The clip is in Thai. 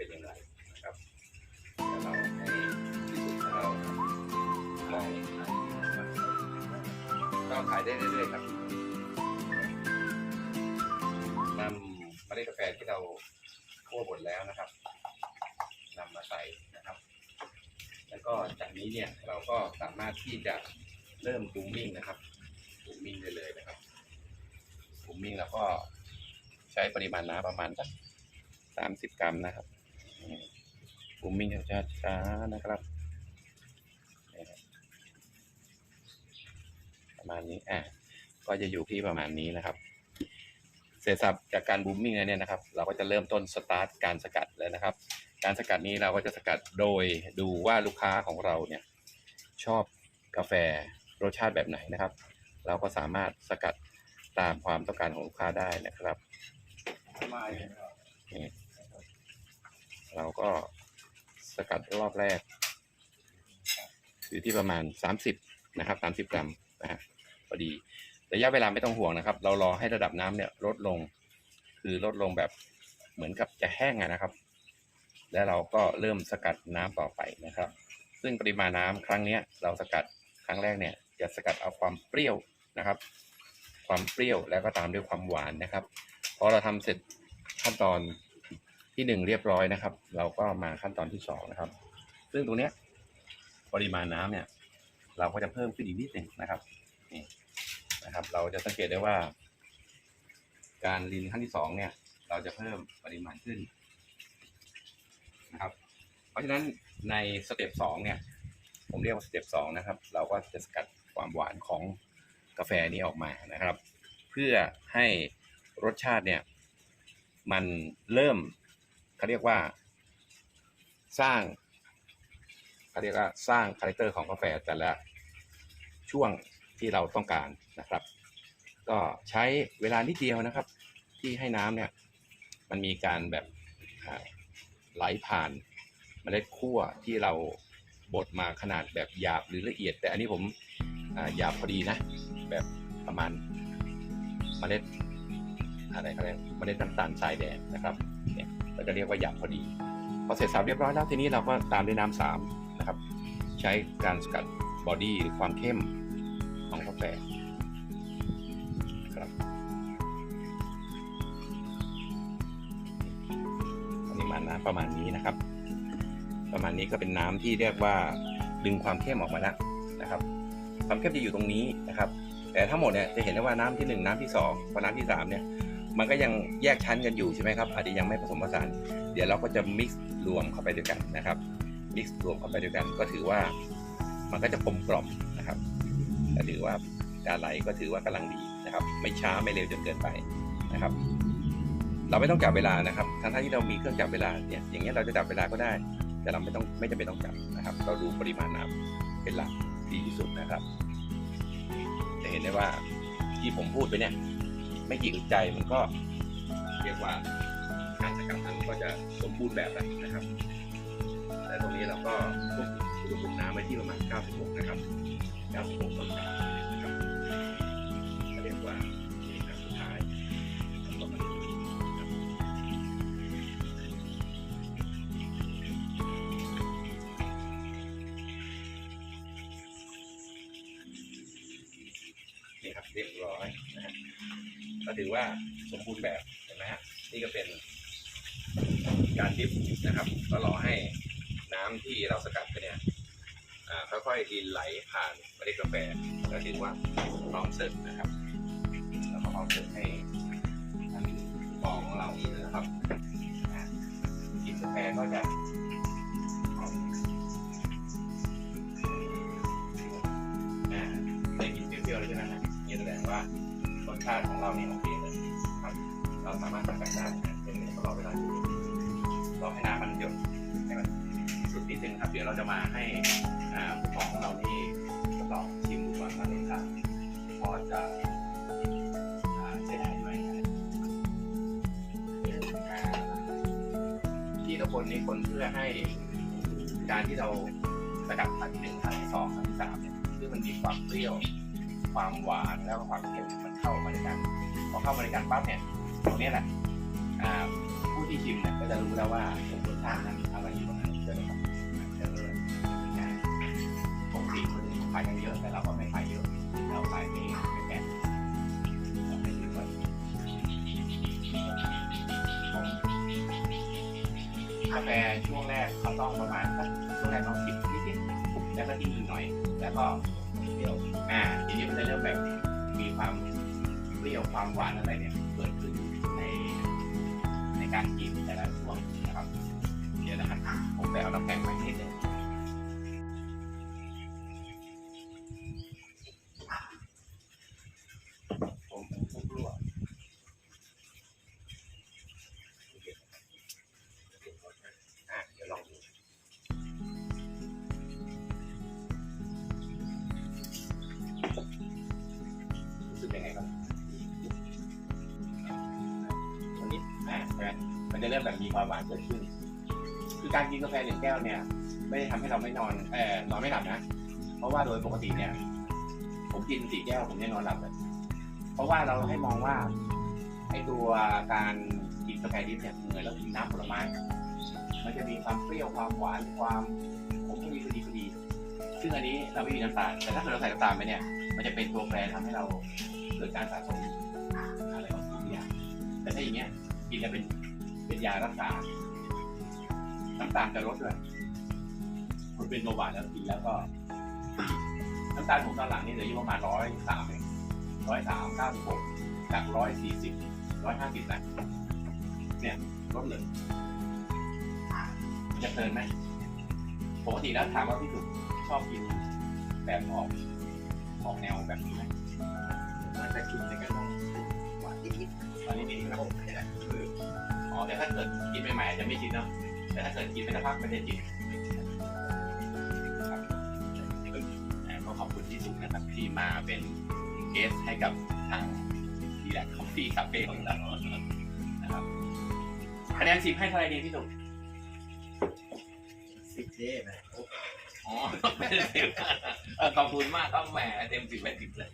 ป็นยังไงนะครับแล้วเราให้ที่สุดของเรามองก็ขายได้เรื่อยๆครับนำเมล็ดกาแฟที่เราคั่วบดแล้วนะครับนำมาใส่นะครับ แล้วก็จากนี้เนี่ยเราก็สามารถที่จะเริ่มบูมมิ่งนะครับบูมมิ่งได้เลยนะครับบูมมิ่งแล้วก็ใช้ปริมาณน้ำประมาณสักสามสิบกรัมนะครับ บูมมิ่งช้าๆนะครับนี่ครับ ประมาณนี้อะก็จะอยู่ที่ประมาณนี้นะครับเสร็จสับจากการบูมมิ่งเนี่ยนะครับ เราก็จะเริ่มต้นสตาร์ทการสกัดแล้วนะครับ การสกัดนี้เราก็จะสกัดโดยดูว่าลูกค้าของเราเนี่ยชอบกาแฟรสชาติแบบไหนนะครับ เราก็สามารถสกัดตามความต้องการของลูกค้าได้นะครับ เราก็สกัดรอบแรก อยู่ที่ประมาณ 30 นะครับ 30 กรัมนะฮะพอดีระยะเวลาไม่ต้องห่วงนะครับ เรารอให้ระดับน้ำเนี่ยลดลง คือลดลงแบบเหมือนกับจะแห้งอะนะครับ แล้วเราก็เริ่มสกัดน้ำต่อไปนะครับ ซึ่งปริมาณน้ำครั้งนี้เราสกัดครั้งแรกเนี่ยจะสกัดเอาความเปรี้ยวนะครับ ความเปรี้ยวแล้วก็ตามด้วยความหวานนะครับ พอเราทำเสร็จขั้นตอน ที่หนึ่งเรียบร้อยนะครับ เราก็มาขั้นตอนที่สองนะครับ ซึ่งตรงเนี้ยปริมาณน้ำเนี่ย เราก็จะเพิ่มขึ้นอีกนิดหนึ่งนะครับนี่นะครับ เราจะสังเกตได้ว่า การรีนขั้นที่สองเนี่ย เราจะเพิ่มปริมาณขึ้นนะครับ เพราะฉะนั้นในสเต็ปสองเนี่ย ผมเรียกว่าสเต็ปสองนะครับ เราก็จะสกัดความหวานของกาแฟนี้ออกมานะครับ เพื่อให้รสชาติเนี่ย มันเริ่ม เขาเรียกว่า สร้างเขาเรียกว่าสร้างคาแรคเตอร์ของกาแฟแต่ละช่วงที่เราต้องการนะครับ ก็ใช้เวลานิดเดียวนะครับ ที่ให้น้ำเนี่ย มันมีการแบบไหลผ่านเมล็ดคั่วที่เราบดมาขนาดแบบหยาบหรือละเอียด แต่อันนี้ผมหยาบพอดีนะ แบบประมาณเมล็ดอะไรเขาเรียกเมล็ดน้ำตาลทรายแดงนะครับ จะเรียกว่าหยาบพอดี พอเสร็จสับเรียบร้อยแล้วทีนี้เราก็ตามด้วยน้ำสามนะครับ ใช้การสกัดบอดี้หรือความเข้มของกาแฟนะครับปริมาณน้ำประมาณนี้นะครับ ประมาณนี้ก็เป็นน้ำที่เรียกว่าดึงความเข้มออกมาแล้วนะครับ ความเข้มจะอยู่ตรงนี้นะครับ แต่ทั้งหมดเนี่ยจะเห็นได้ว่าน้ำที่หนึ่งน้ำที่สองพอน้ำที่สามเนี่ย มันก็ยังแยกชั้นกันอยู่ใช่ไหมครับอาจจะยังไม่ผสมผสาน เดี๋ยวเราก็จะมิกซ์รวมเข้าไปด้วยกันนะครับมิกซ์รวมเข้าไปด้วยกัน ก็ถือว่ามันก็จะกลมกล่อมนะครับก็ถือว่าการไหลก็ถือว่ากำลังดีนะครับ ไม่ช้าไม่เร็วจนเกินไปนะครับ เราไม่ต้องจับเวลานะครับทั้งที่เรามีเครื่องจับเวลาเนี่ยอย่างเงี้ยเราจะจับเวลาก็ได้ แต่เราไม่ต้องไม่จำเป็นต้องจับนะครับ เราดูปริมาณน้ำเป็นหลักดีที่สุดนะครับ จะเห็นได้ว่าที่ผมพูดไปเนี่ย ไม่กี่อึดใจมันก็เรียกว่าการสกัดนั้นก็จะสมบูรณ์แบบแล้วนะครับ และตรงนี้เราก็ควบคุมอุณหภูมิน้ำไว้ที่ประมาณ 96 นะครับ 96 เรียบร้อยนะฮะก็ถือว่าสมบูรณ์แบบเห็นไหมฮะนี่ก็เป็นการดิฟนะครับก็รอให้น้ำที่เราสกัดไปเนี่ยค่อยๆดินไหลผ่านเมล็ดกาแฟก็ถือว่าพร้อมเสิร์ฟนะครับแล้วก็พร้อมเสิร์ฟให้ท่านของเรานะครับกินกาแฟก็จะ ชาติของเราเนี่ยโอเคเลยครับเราสามารถทำกันได้เป็นตลอดเวลาอยู่รอให้น้ำมันหยดให้มันสุดนิดนึงครับ เดี๋ยวเราจะมาให้อ่าผู้ปกครองของเรานี่ทดลองชิมดูก่อนว่ารสชาติพอจะใช้ได้ไหมที่ทุกคนนี่คนเพื่อให้การที่เราระดับขั้นที่หนึ่งขั้นที่สองขั้นที่สามเนี่ยคือมันมีความเปรี้ยว ความหวานแล้วก็ความเค็มมันเข้ามาด้วยกันพอเข้ามาด้วยกันปั๊บเนี่ยตรงนี้แหละผู้ที่ชิมเนี่ยก็จะรู้แล้วว่ารสชาตินั้นอะไรอยู่ตรงนั้นเจอครับเจอเลยง่ายปกติคนอื่นขายกันเยอะแต่เราก็ไม่ขายเยอะเราขายเองเป็แกนเราไม่ซื้อไว้กาแฟช่วงแรกเขาต้องประมาณช่วงแรกต้องสิบ แล้วก็ที่อื่นหน่อย แล้วก็เปรี้ยวอ่าทีนี้มันจะเริ่มแบบมีความเปรี้ยวความหวานอะไรเนี่ยเกิดขึ้นในในการกินแต่ละช่วงนะครับ เดี๋ยวนะครับผมไปเอาน้ำแข็ง มันจะเริ่มแบบมีความหวานเกิดขึ้น คือการกินกาแฟหนึ่งแก้วเนี่ย ไม่ได้ทำให้เราไม่นอนเออนอนไม่หลับนะ เพราะว่าโดยปกติเนี่ย ผมกินสี่แก้วผมจะนอนหลับเลยเพราะว่าเราให้มองว่าไอ้ตัวการกินกาแฟดิบเนี่ยเหมือนเรากินน้ำผลไม้มันจะมีความเปรี้ยวความหวานความขมพอดีพอดีพอดี ซึ่งอันนี้เราไม่มีน้ำตาลแต่ถ้าเกิดเราใส่น้ำตาลไปเนี่ย มันจะเป็นตัวแปรทำให้เราเกิดการสะสมอะไรบางอย่างแต่ถ้าอย่างเงี้ยกินแล้วเป็น เป็นยารักษา น้ำตาลจะลดด้วยคนเป็นเบาหวานแล้วกินแล้วก็ดีน้ำตาลผมตอนหลังนี่เหลืออยู่ประมาณร้อยสามเองร้อยสามเก้าสิบหกจากร้อยสี่สิบร้อยห้าสิบนะเนี่ยลดเลยจะเพลินไหมปกติแล้วถามว่าพี่สุดชอบกินแบบออกออกแนวแบบนี้ไหมมันจะกินแล้วก็ต้องหวานนิดตอนนี้นี่นะผมคืออ๋อ แต่ถ้าเกิดกินใหม่ๆอาจจะไม่ชินเนาะแต่ถ้าเกิดกินไปสักพักมันจะชินครับอ่าก็ขอบคุณที่สุดนะครับที่มาเป็นเกสให้กับทางดีแลกคอฟฟี่คาเฟ่ของเรานะครับคะแนนสิบให้เท่าไหร่ดีพี่สุดๆสิบเด้นะอ๋อไม่ได้สิบเออขอบคุณมากครับแหมเต็มสิบไปสิบเลย